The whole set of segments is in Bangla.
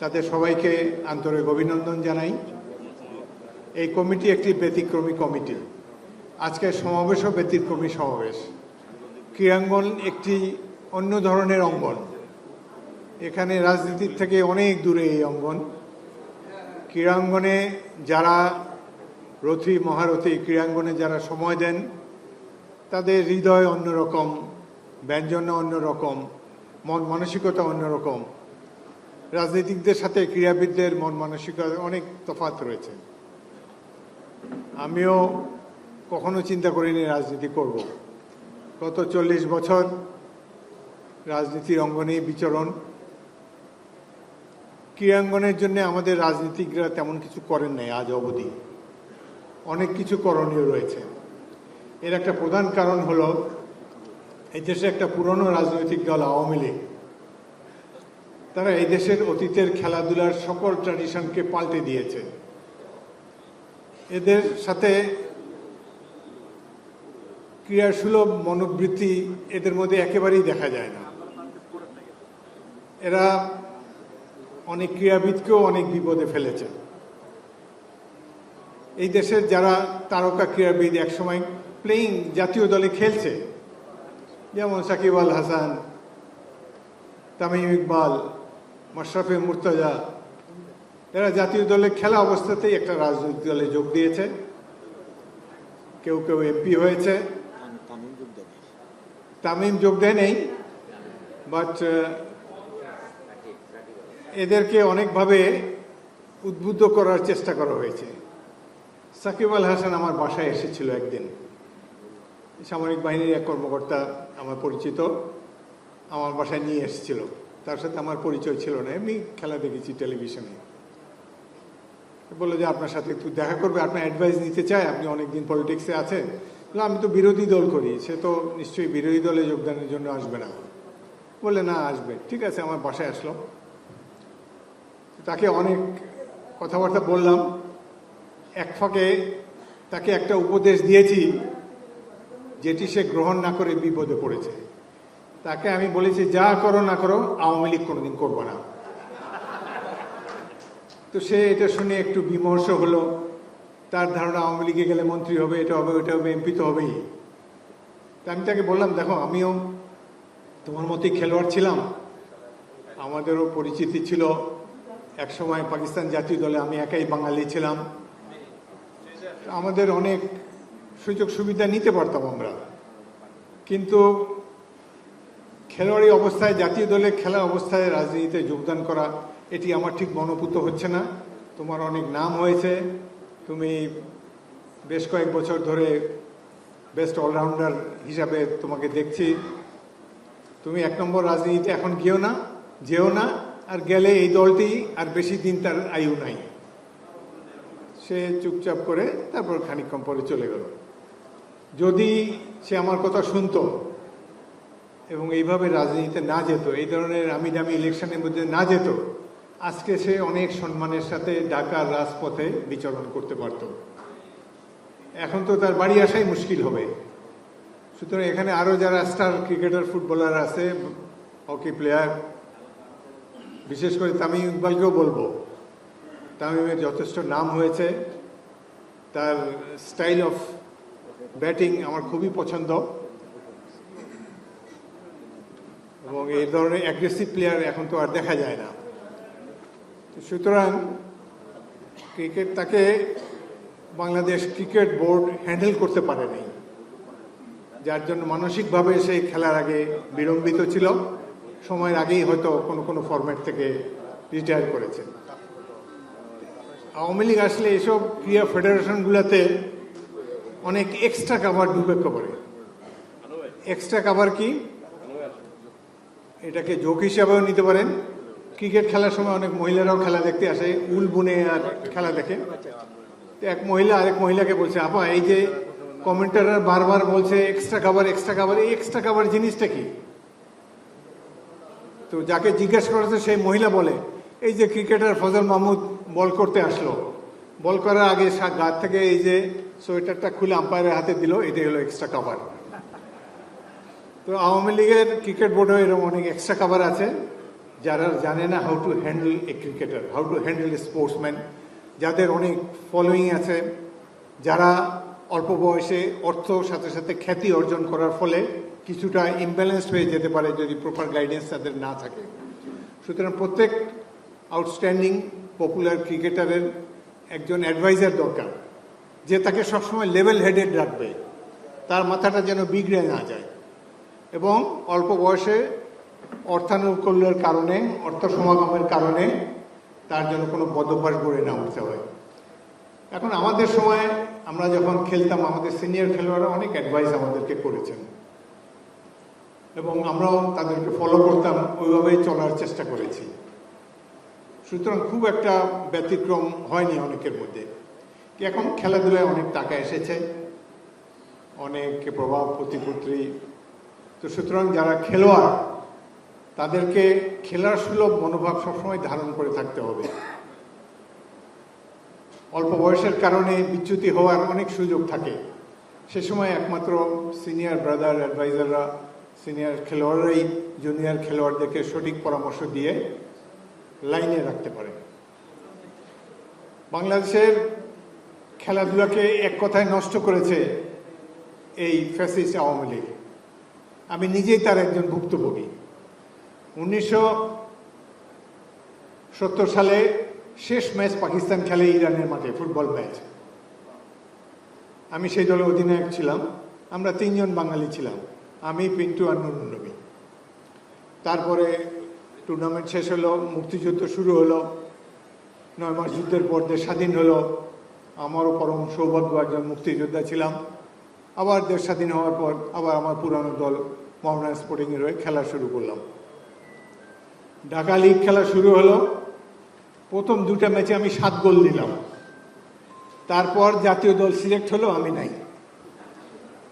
তাদের সবাইকে আন্তরিক অভিনন্দন জানাই। এই কমিটি একটি ব্যতিক্রমী কমিটি। আজকের সমাবেশও ব্যতিক্রমী সমাবেশ। ক্রীড়াঙ্গন একটি অন্য ধরনের অঙ্গন। এখানে রাজনীতির থেকে অনেক দূরে এই অঙ্গন। ক্রীড়াঙ্গনে যারা রথী, মহারথী, ক্রীড়াঙ্গনে যারা সময় দেন, তাদের হৃদয় অন্যরকম ব্যঞ্জন অন্যরকম, মন মানসিকতা অন্যরকম। রাজনীতিকদের সাথে ক্রীড়াবিদদের মন মানসিকতা অনেক তফাৎ রয়েছে। আমিও কখনো চিন্তা করিনি রাজনীতি করব। গত চল্লিশ বছর রাজনীতির অঙ্গনে বিচরণ। ক্রীড়াঙ্গনের জন্য আমাদের রাজনীতিকরা তেমন কিছু করেন নাই আজ অবধি। অনেক কিছু করণীয় রয়েছে। এর একটা প্রধান কারণ হলো, এই দেশে একটা পুরনো রাজনৈতিক দল আওয়ামী লীগ তারা এই দেশের অতীতের খেলাধুলার সকল ট্র্যাডিশনকে পাল্টে দিয়েছে। এদের সাথে ক্রীড়াসুলভ মনোবৃত্তি এদের মধ্যে একেবারেই দেখা যায় না। এরা অনেক ক্রীড়াবিদকেও অনেক বিপদে ফেলেছে। এই দেশের যারা তারকা ক্রীড়াবিদ একসময় প্লেইং জাতীয় দলে খেলছে, যেমন সাকিব আল হাসান, তামিম ইকবাল মাশরাফে মুর্তজা, এরা জাতীয় দলে খেলা অবস্থাতেই একটা রাজনৈতিক দলে যোগ দিয়েছে। কেউ কেউ এমপি হয়েছে। তামিম যোগ দেয় নেই বাট এদেরকে অনেকভাবে উদ্বুদ্ধ করার চেষ্টা করা হয়েছে। সাকিব আল হাসান আমার বাসায় এসেছিল একদিন। সামরিক বাহিনীর এক কর্মকর্তা আমার পরিচিত, আমার বাসায় নিয়ে এসেছিল। তার সাথে আমার পরিচয় ছিল না। এমনি খেলা দেখেছি টেলিভিশনে। বলল যে আপনার সাথে একটু দেখা করবে, আপনার অ্যাডভাইস নিতে চায়, আপনি অনেকদিন পলিটিক্সে আছেন। আমি তো বিরোধী দল করি, সে তো নিশ্চয়ই বিরোধী দলে যোগদানের জন্য আসবে না। বললে, না, আসবে। ঠিক আছে, আমার বাসায় আসলো। তাকে অনেক কথাবার্তা বললাম। এক ফাঁকে তাকে একটা উপদেশ দিয়েছি, যেটি সে গ্রহণ না করে বিপদে পড়েছে। তাকে আমি বলেছি, যা করো না করো, আওয়ামী লীগ কোনোদিন করব না। তো সে এটা শুনে একটু বিমর্ষ হলো। তার ধারণা আওয়ামী লীগে গেলে মন্ত্রী হবে, এটা হবে ওটা হবে, এমপি তো হবেই। তা আমি তাকে বললাম, দেখো, আমিও তোমার মতোই খেলোয়াড় ছিলাম। আমাদেরও পরিচিতি ছিল। একসময় পাকিস্তান জাতীয় দলে আমি একাই বাঙালি ছিলাম। আমাদের অনেক সুযোগ সুবিধা নিতে পারতাম আমরা। কিন্তু খেলোয়াড়ি অবস্থায়, জাতীয় দলে খেলা অবস্থায় রাজনীতিতে যোগদান করা, এটি আমার ঠিক মনোপুত হচ্ছে না। তোমার অনেক নাম হয়েছে। তুমি বেশ কয়েক বছর ধরে বেস্ট অলরাউন্ডার হিসাবে তোমাকে দেখছি। তুমি এক নম্বর রাজনীতিতে এখন গিয়েও না, যেও না, আর গেলে এই দলটি আর বেশি দিন তার আয়ু নাই। সে চুপচাপ করে তারপর খানিকক্ষণ পরে চলে গেল। যদি সে আমার কথা শুনতো এবং এইভাবে রাজনীতিতে না যেত, এই ধরনের আমি দামি ইলেকশনের মধ্যে না যেত, আজকে সে অনেক সম্মানের সাথে ঢাকার রাজপথে বিচরণ করতে পারত। এখন তো তার বাড়ি আসাই মুশকিল হবে। সুতরাং এখানে আরও যারা স্টার ক্রিকেটার, ফুটবলার আছে, হকি প্লেয়ার, বিশেষ করে তামিম ইকবালকেও বলব, তামিমের যথেষ্ট নাম হয়েছে। তার স্টাইল অফ ব্যাটিং আমার খুবই পছন্দ। এবং এই ধরনের অ্যাগ্রেসিভ প্লেয়ার এখন তো আর দেখা যায় না। সুতরাং ক্রিকেট তাকে বাংলাদেশ ক্রিকেট বোর্ড হ্যান্ডেল করতে পারেনি, যার জন্য মানসিকভাবে সেই খেলার আগে বিলম্বিত ছিল। সময়ের আগেই হয়তো কোনো কোনো ফরম্যাট থেকে রিটায়ার করেছে। আওয়ামী লীগ আসলে এসব ক্রীড়া ফেডারেশনগুলোতে অনেক এক্সট্রা কাভার ঢুকে করে। এক্সট্রা কাভার কি? এটাকে যোগ হিসাবেও নিতে পারেন। ক্রিকেট খেলার সময় অনেক মহিলারাও খেলা দেখতে আসে উল বুনে আর খেলা দেখে। এক মহিলা আরেক মহিলাকে বলছে, আপা, এই যে কমেন্টাররা বারবার বলছে এক্সট্রা কাভার এক্সট্রা কাভার এই এক্সট্রা কাভার জিনিসটা কি? তো যাকে জিজ্ঞেস করেছে, সেই মহিলা বলে, এই যে ক্রিকেটার ফজল মাহমুদ বল করতে আসলো। বল করার আগে সা- গা থেকে এই যে সোয়েটারটা খুলে আম্পায়ারের হাতে দিল, এটাই হলো এক্সট্রা কাভার তো আওয়ামী লীগের ক্রিকেট বোর্ডেও এরকম অনেক এক্সট্রা কাভার আছে, যারা জানে না how to handle a cricketer how to handle a sportsman যাদের অনেক ফলোয়িং আছে, যারা অল্প বয়সে অর্থ সাথে সাথে খ্যাতি অর্জন করার ফলে কিছুটা ইমব্যালেন্সড হয়ে যেতে পারে যদি প্রপার গাইডেন্স তাদের না থাকে। সুতরাং প্রত্যেক আউটস্ট্যান্ডিং পপুলার ক্রিকেটারের একজন অ্যাডভাইজার দরকার, যে তাকে সবসময় লেভেল হেডেড রাখবে, তার মাথাটা যেন বিগড়ে না যায়। এবং অল্প বয়সে অর্থানুকূল্যের কারণে অর্থ সমাগমের কারণে তার জন্য কোনো বদভ্যাস গড়ে না উঠতে হয়। এখন আমাদের সময় আমরা যখন খেলতাম, আমাদের সিনিয়র খেলোয়াড়রা অনেক অ্যাডভাইস আমাদেরকে করেছেন। এবং আমরাও তাদেরকে ফলো করতাম, ওইভাবেই চলার চেষ্টা করেছি। সুতরাং খুব একটা ব্যতিক্রম হয়নি অনেকের মধ্যে। এখন খেলাধুলায় অনেক টাকা এসেছে, অনেক প্রভাব প্রতিপুত্রী তো সুতরাং যারা খেলোয়াড়, তাদেরকে খেলার সুলভ মনোভাব সবসময় ধারণ করে থাকতে হবে। অল্প বয়সের কারণে বিচ্যুতি হওয়ার অনেক সুযোগ থাকে। সে সময় একমাত্র সিনিয়র ব্রাদার, অ্যাডভাইজাররা, সিনিয়র খেলোয়াড়রাই জুনিয়র খেলোয়াড়দেরকে সঠিক পরামর্শ দিয়ে লাইনে রাখতে পারে বাংলাদেশের খেলাধুলাকে এক কথায় নষ্ট করেছে এই ফ্যাসিস্ট আওয়ামী লীগ। আমি নিজেই তার একজন ভুক্তভোগী। উনিশশো সত্তর সালে শেষ ম্যাচ পাকিস্তান খেলে ইরানের মাঠে ফুটবল ম্যাচ। আমি সেই দলের অধিনায়ক ছিলাম। আমরা তিনজন বাঙালি ছিলাম। আমি, পিন্টু আর নুরুন নবী। তারপরে টুর্নামেন্ট শেষ হলো, মুক্তিযুদ্ধ শুরু হলো। নয় মাস যুদ্ধের পর দেশ স্বাধীন হলো। আমারও পরম সৌভাগ্য একজন মুক্তিযোদ্ধা ছিলাম। আবার দেশ স্বাধীন হওয়ার পর আবার আমার পুরানো দল মোহামেডান স্পোর্টিংয়ের হয়ে খেলা শুরু করলাম। ঢাকা লিগ খেলা শুরু হলো। প্রথম দুটা ম্যাচে আমি সাত গোল দিলাম তারপর জাতীয় দল সিলেক্ট হলো আমি নাই।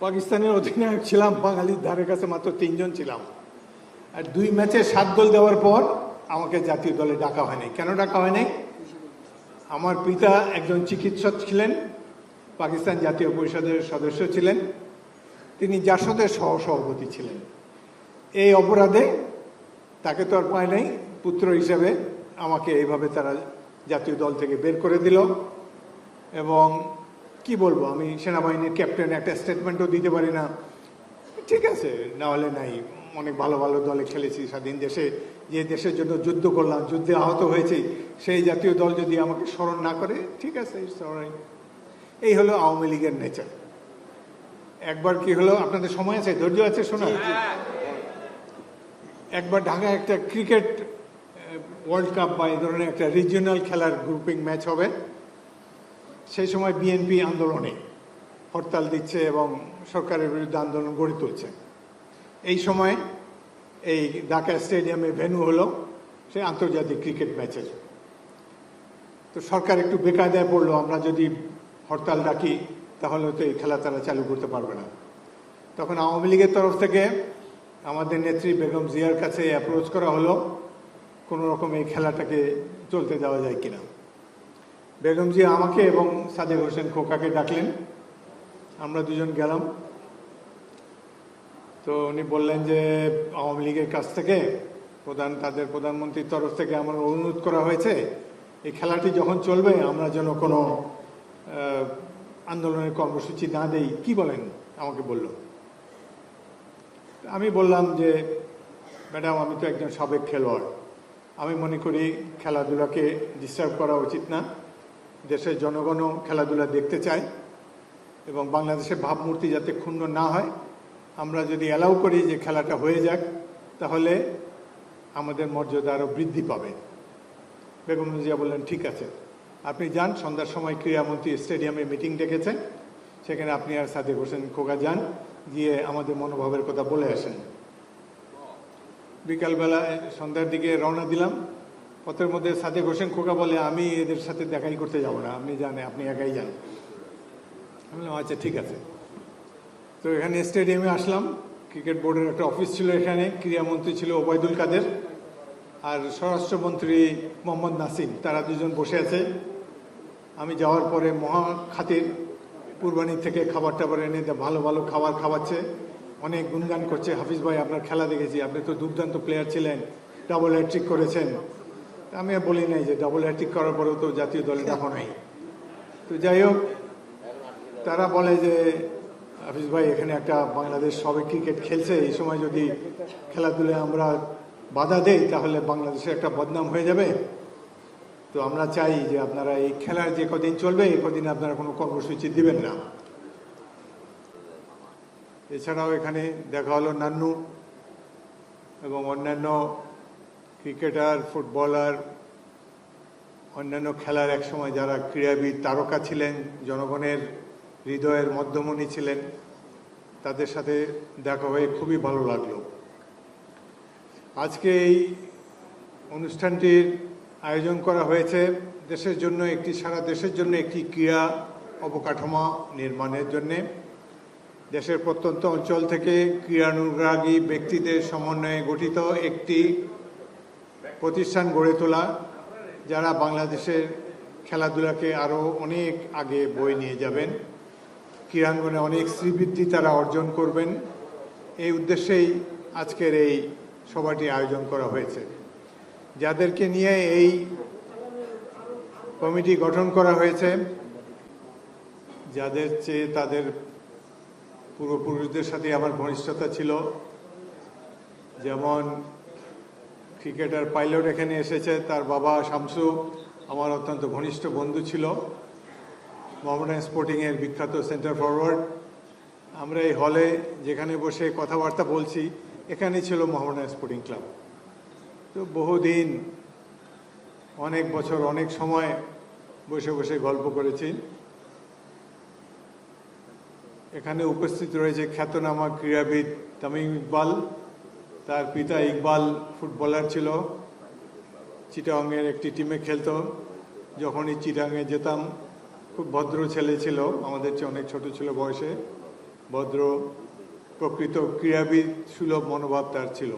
পাকিস্তানের অধিনায়ক ছিলাম, বাঙালির ধারে কাছে মাত্র তিনজন ছিলাম। আর দুই ম্যাচে সাত গোল দেওয়ার পর আমাকে জাতীয় দলে ডাকা হয়নি। কেন ডাকা হয়নি? আমার পিতা একজন চিকিৎসক ছিলেন পাকিস্তান জাতীয় পরিষদের সদস্য ছিলেন। তিনি জাসদের সহ সভাপতি ছিলেন। এই অপরাধে তাকে তো আর পায় নাই, পুত্র হিসেবে আমাকে এইভাবে তারা জাতীয় দল থেকে বের করে দিল। এবং কি বলব, আমি সেনাবাহিনীর ক্যাপ্টেন একটা স্টেটমেন্টও দিতে পারি না। ঠিক আছে, না হলে নাই, অনেক ভালো ভালো দলে খেলেছি স্বাধীন দেশে। যে দেশের জন্য যুদ্ধ করলাম, যুদ্ধে আহত হয়েছি, সেই জাতীয় দল যদি আমাকে স্মরণ না করে, ঠিক আছে স্মরণ এই হলো আওয়ামী লীগের নেচার একবার কি হলো? আপনাদের সময় আছে? ধৈর্য আছে শোনা? একবার ঢাকায় একটা ক্রিকেট ওয়ার্ল্ড কাপ বা এই ধরনের একটা রিজিওনাল খেলার গ্রুপিং ম্যাচ হবে। সেই সময় বিএনপি আন্দোলনে হরতাল দিচ্ছে এবং সরকারের বিরুদ্ধে আন্দোলন গড়ে তুলছে। এই সময় এই ঢাকা স্টেডিয়ামে ভেন্যু হলো সেই আন্তর্জাতিক ক্রিকেট ম্যাচের তো সরকার একটু বেকায়দায় পড়ল। আমরা যদি হরতাল ডাকি, তাহলে তো এই খেলা তারা চালু করতে পারবে না। তখন আওয়ামী লীগের তরফ থেকে আমাদের নেত্রী বেগম জিয়ার কাছে অ্যাপ্রোচ করা হলো, কোনো রকম এই খেলাটাকে চলতে দেওয়া যায় কিনা। বেগম জিয়া আমাকে এবং সাদেক হোসেন খোকাকে ডাকলেন। আমরা দুজন গেলাম। তো উনি বললেন যে, আওয়ামী লীগের কাছ থেকে প্রধান, তাদের প্রধানমন্ত্রীর তরফ থেকে আমার অনুরোধ করা হয়েছে, এই খেলাটি যখন চলবে, আমরা যেন কোনো আন্দোলনের কর্মসূচি না দেই, কি বলেন? আমাকে বলল। আমি বললাম যে, ম্যাডাম, আমি তো একজন সাবেক খেলোয়াড়। আমি মনে করি খেলাধুলাকে ডিস্টার্ব করা উচিত না। দেশের জনগণও খেলাধুলা দেখতে চায় এবং বাংলাদেশের ভাবমূর্তি যাতে ক্ষুণ্ণ না হয়। আমরা যদি অ্যালাউ করি যে খেলাটা হয়ে যাক, তাহলে আমাদের মর্যাদা আরও বৃদ্ধি পাবে। বেগম জিয়া বললেন, ঠিক আছে। আপনি যান, সন্ধ্যার সময় ক্রীড়ামন্ত্রী স্টেডিয়ামে মিটিং ডেকেছেন। সেখানে আপনি আর সাদেক হোসেন খোকা যান, গিয়ে আমাদের মনোভাবের কথা বলে আসেন। বিকালবেলা সন্ধ্যার দিকে রওনা দিলাম। পথের মধ্যে সাদেক হোসেন খোকা বলে, আমি এদের সাথে দেখাই করতে যাব না। আপনি জানে আপনি একাই যান। আমি বললাম আচ্ছা ঠিক আছে। তো এখানে স্টেডিয়ামে আসলাম। ক্রিকেট বোর্ডের একটা অফিস ছিল এখানে। ক্রীড়ামন্ত্রী ছিল ওবায়দুল কাদের। আর স্বরাষ্ট্রমন্ত্রী মোহাম্মদ নাসিম তারা দুজন বসে আছে। আমি যাওয়ার পরে মহা খাতির কুরবানি থেকে খাবার টাবার এনে দেয়, ভালো ভালো খাবার খাওয়াচ্ছে। অনেক গুণগান করছে। হাফিজ ভাই আপনার খেলা দেখেছি। আপনি তো দুর্দান্ত প্লেয়ার ছিলেন ডাবল হ্যাট্রিক করেছেন। আমি আর বলি নাই যে ডাবল হ্যাট্রিক করার পরেও তো জাতীয় দলে দেখো নাই। তো যাই হোক তারা বলে যে হাফিজ ভাই এখানে একটা বাংলাদেশ সবে ক্রিকেট খেলছে। এই সময় যদি খেলাধুলায় আমরা বাধা দেই, তাহলে বাংলাদেশের একটা বদনাম হয়ে যাবে। তো আমরা চাই যে আপনারা এই খেলার যে কদিন চলবে, এই কদিন আপনারা কোনো কর্মসূচি দিবেন না। এছাড়াও এখানে দেখা হলো নান্নু এবং অন্যান্য ক্রিকেটার, ফুটবলার, অন্যান্য খেলার একসময় যারা ক্রীড়াবিদ, তারকা ছিলেন, জনগণের হৃদয়ের মধ্যমণি ছিলেন, তাদের সাথে দেখা হয়ে খুবই ভালো লাগল। আজকে এই অনুষ্ঠানটির আয়োজন করা হয়েছে দেশের জন্য একটি, সারা দেশের জন্য একটি ক্রীড়া অবকাঠামো নির্মাণের জন্যে। দেশের প্রত্যন্ত অঞ্চল থেকে ক্রীড়ানুরাগী ব্যক্তিদের সমন্বয়ে গঠিত একটি প্রতিষ্ঠান গড়ে তোলা, যারা বাংলাদেশের খেলাধুলাকে আরও অনেক আগে বয়ে নিয়ে যাবেন। ক্রীড়াঙ্গনে অনেক শ্রীবৃদ্ধি তারা অর্জন করবেন। এই উদ্দেশ্যেই আজকের এই সভাটি আয়োজন করা হয়েছে। যাদেরকে নিয়ে এই কমিটি গঠন করা হয়েছে, যাদের চেয়ে তাদের পূর্বপুরুষদের সাথে আমার ঘনিষ্ঠতা ছিল, যেমন ক্রিকেটার পাইলট এখানে এসেছে, তার বাবা শামসু, আমার অত্যন্ত ঘনিষ্ঠ বন্ধু ছিল। মোহামেডান স্পোর্টিংয়ের বিখ্যাত সেন্টার ফরওয়ার্ড। আমরা এই হলে যেখানে বসে কথাবার্তা বলছি এখানেই ছিল মোহামেডান স্পোর্টিং ক্লাব। তো বহুদিন, অনেক বছর, অনেক সময় বসে বসে গল্প করেছি। এখানে উপস্থিত রয়েছে খ্যাতনামা ক্রীড়াবিদ তামিম ইকবাল, তার পিতা ইকবাল ফুটবলার ছিল। চিটাংয়ের একটি টিমে খেলত। যখনই চিটাংয়ে যেতাম, খুব ভদ্র ছেলে ছিল। আমাদের চেয়ে অনেক ছোট ছিল বয়সে। ভদ্র প্রকৃত ক্রীড়াবিদ সুলভ মনোভাব তার ছিল।